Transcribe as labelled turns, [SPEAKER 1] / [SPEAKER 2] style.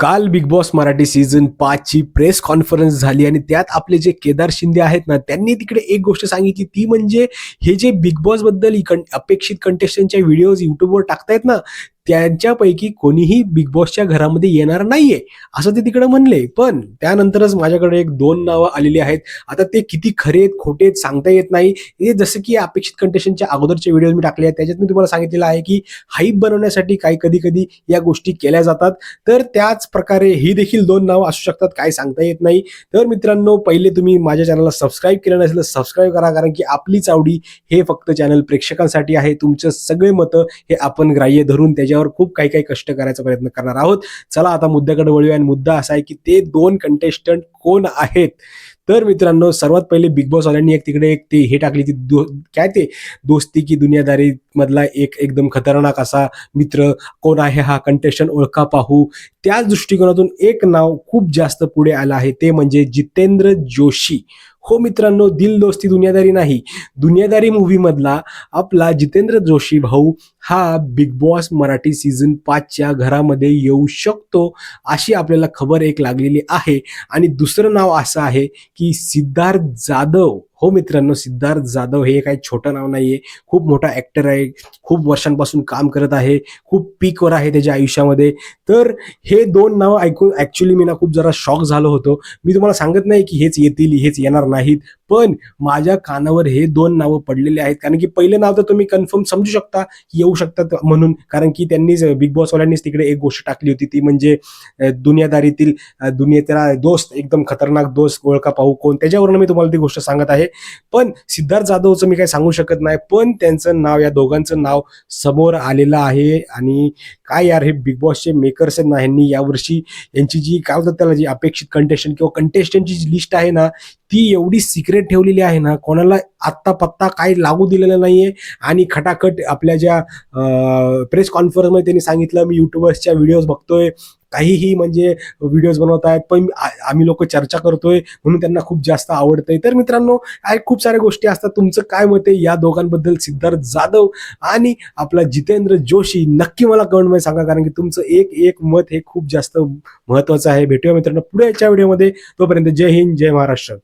[SPEAKER 1] काल Bigg Boss Marathi season ची press conference झाली आणि त्यात आपले जे केदार शिंदे आहेत ना त्यांनी तिकडे एक गोष्ट सांगितली ती म्हणजे हे जे बिग बॉसबद्दल अपेक्षित कंटेस्टंटच्या व्हिडिओज युट्यूबवर टाकतायत ना त्यांच्यापैकी कोणीही बिग बॉसच्या घरामध्ये येणार नाहीये असं ते तिकडे म्हणले. पण त्यानंतरच माझ्याकडे एक दोन नावं आलेली आहेत. आता ते किती खरे आहेत खोटे आहेत सांगता येत नाही. हे जसं की अपेक्षित कंटेशनच्या अगोदरचे व्हिडिओ मी टाकले आहेत. त्याच्यात मी तुम्हाला सांगितलेलं आहे की हाईप बनवण्यासाठी काही कधी कधी या गोष्टी केल्या जातात. तर त्याच प्रकारे ही देखील दोन नावं असू शकतात काय सांगता येत नाही. तर मित्रांनो पहिले तुम्ही माझ्या चॅनलला सबस्क्राईब केलं नसेल तर सबस्क्राईब करा कारण की आपलीच आवडी हे फक्त चॅनल प्रेक्षकांसाठी आहे. तुमचं सगळे मतं हे आपण ग्राह्य धरून त्याच्या त्याच्यावर खूप काही काही कष्ट करायचा प्रयत्न करणार आहोत. चला आता मुद्द्याकडे वळूया आणि मुद्दा असा आहे की ते दोन कंटेस्टंट कोण आहेत? तर मित्रांनो सर्वात पहिले बिग बॉस वाल्यांनी एक तिकडे एक ते हे टाकली ती दो काय ते? दोस्ती की दुनियादारी मधला एक एकदम खतरनाक असा मित्र. कोण आहे हा कंटेस्टंट ओळखा पाहू. त्याच दृष्टिकोनातून एक नाव खूप जास्त पुढे आलं आहे. ते म्हणजे जितेंद्र जोशी. हो मित्रांनो दिल दोस्ती दुनियादारी नाही. दुनियादारी मूव्हीमधला आपला जितेंद्र जोशी भाऊ हा बिग बॉस मराठी सीझन पाचच्या घरामध्ये येऊ शकतो अशी आपल्याला खबर एक लागलेली आहे. आणि दुसरं नाव असं आहे की सिद्धार्थ जाधव. हो मित्रांनो सिद्धार्थ जाधव हे काही छोटं नाव नाहीये. खूप मोठा ऍक्टर आहे. खूप वर्षांपासून काम करत आहे. खूप पीकवर आहे त्याच्या आयुष्यामध्ये. तर हे दोन नावं ऐकून ऍक्च्युली मी ना खूप जरा शॉक झालो होतो. मी तुम्हाला सांगत नाही की हेच येतील हेच येणार नाहीत. पण माझ्या कानावर हे दोन नावं पडलेले आहेत. कारण की पहिलं नाव तर तुम्ही कन्फर्म समजू शकता येऊ शकतात म्हणून. कारण की त्यांनीच बिग बॉसवाल्यांनीच तिकडे एक गोष्ट टाकली होती. ती म्हणजे दुनियादारीतील दुनियेतला दोस्त एकदम खतरनाक दोस्त ओळखा पाहू कोण. त्याच्यावरून मी तुम्हाला ती गोष्ट सांगत आहे. पण सिद्धार्थ जाधवचं मी काही सांगू शकत नाही. पण त्यांचं नाव या दोघांचं नाव समोर आलेलं आहे. आणि काय यार हे बिग बॉसचे मेकर्स आहेत ना ह्यांनी यावर्षी यांची जी काय होतात त्याला जी अपेक्षित कंटेस्टंट किंवा कंटेस्टंटची जी लिस्ट आहे ना ती एवढी सिक्रेट ठेवलेली आहे ना कोणाला आत्ता पत्ता काही लागू दिलेला नाहीये. आणि खटाखट आपल्या ज्या प्रेस कॉन्फरन्समध्ये त्यांनी सांगितलं मी युट्यूबर्सच्या व्हिडिओज बघतोय. काहीही म्हणजे व्हिडिओज बनवत आहेत पण आम्ही लोक चर्चा करतोय म्हणून त्यांना खूप जास्त आवडतंय. तर मित्रांनो काय खूप साऱ्या गोष्टी असतात. तुमचं काय मत आहे? या दोघांबद्दल सिद्धार्थ जाधव आणि आपला जितेंद्र जोशी. नक्की मला कमेंटमध्ये सांगा कारण की तुमचं एक एक मत हे खूप जास्त महत्वाचं आहे. भेटूया मित्रांनो पुढे याच्या व्हिडिओमध्ये तोपर्यंत जय हिंद जय महाराष्ट्र.